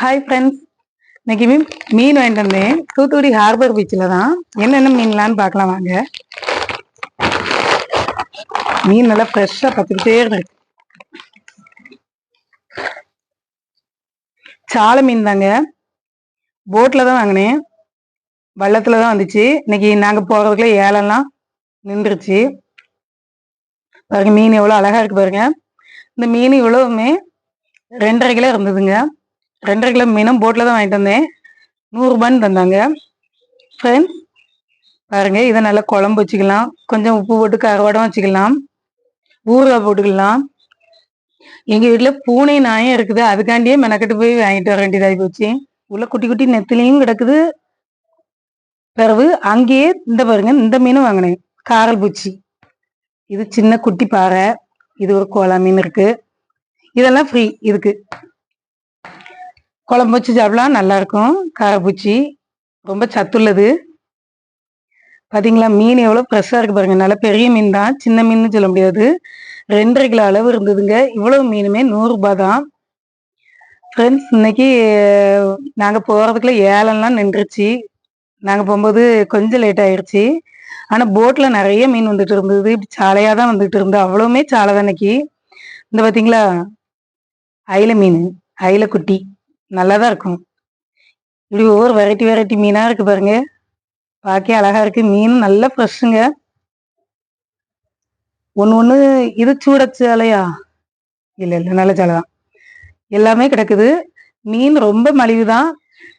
Hi friends இன்னைக்கு மீன் மீன் வாங்கிட்டு வந்தேன். தூத்துக்குடி ஹார்பர் பீச்சில் தான். என்னென்ன மீன்லான்னு பார்க்கலாம் வாங்க. மீன் நல்லா ஃப்ரெஷ்ஷாக பார்த்துக்கிட்டே இருக்கு. சாலை மீன் தாங்க. போட்டில் தான் வாங்கினேன். வள்ளத்தில் தான் வந்துச்சு. இன்னைக்கு நாங்கள் போகிறதுக்குள்ள ஏலம்லாம் நின்றுச்சு. பாருங்க மீன் எவ்வளோ அழகாக இருக்கு பாருங்க. இந்த மீன் இவ்வளவுமே ரெண்டரை கிலோ இருந்ததுங்க. ரெண்டரை கிலோ மீனும் போட்டில் தான் வாங்கிட்டு வந்தேன். நூறுரூபான்னு தந்தாங்க. ஃப்ரெண்ட்ஸ் பாருங்கள் இதை நல்லா குழம்பு வச்சுக்கலாம். கொஞ்சம் உப்பு போட்டு கருவாடம் வச்சுக்கலாம். ஊறுகாய் போட்டுக்கலாம். எங்கள் வீட்டில் பூனை நாயம் இருக்குது. அதுக்காண்டியே மெனக்கெட்டு போய் வாங்கிட்டு வர வேண்டியதாகி போச்சு. உள்ள குட்டி குட்டி நெத்திலையும் கிடக்குது. பிறகு அங்கேயே இந்த பாருங்க இந்த மீனும் வாங்கினேன். காரல் பூச்சி. இது சின்ன குட்டி பாறை. இது ஒரு கோலா மீன் இருக்கு. இதெல்லாம் ஃப்ரீ இதுக்கு. குழம்பு வச்சு சாப்பிடலாம். நல்லாயிருக்கும் காரப்பூச்சி. ரொம்ப சத்துள்ளது. பார்த்தீங்களா மீன் எவ்வளோ ஃப்ரெஷ்ஷாக இருக்குது பாருங்கள் நல்ல பெரிய மீன் தான். சின்ன மீன் சொல்ல முடியாது. ரெண்டரை கிலோ அளவு இருந்ததுங்க. இவ்வளோ மீனுமே நூறுரூபா தான். ஃப்ரெண்ட்ஸ் இன்னைக்கு நாங்கள் போகிறதுக்குள்ள ஏலம்லாம் நின்றுச்சு. நாங்கள் போகும்போது கொஞ்சம் லேட் ஆயிடுச்சு ஆனால் போட்டில் நிறைய மீன் வந்துட்டு இருந்தது. இப்படி சாலையாக தான் வந்துட்டு இருந்தது அவ்வளோவுமே சாலை தான் இன்னைக்கு. இந்த பார்த்தீங்களா அயில மீன். அயில குட்டி நல்லா தான் இருக்கும். இப்படி ஒவ்வொரு வெரைட்டி வெரைட்டி மீனாக இருக்கு பாருங்க. பார்க்கே அழகா இருக்கு. மீன் நல்லா ஃப்ரெஷ்ஷுங்க ஒன்று ஒன்று இது சூட சாலையா இல்லை இல்லை நல்ல சாலை தான். எல்லாமே கிடக்குது. மீன் ரொம்ப மலிவு தான்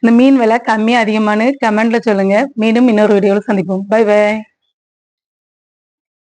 இந்த மீன் விலை கம்மியாக அதிகமானு கமெண்ட்ல சொல்லுங்க. மீண்டும் இன்னொரு வீடியோவில் சந்திப்போம். By by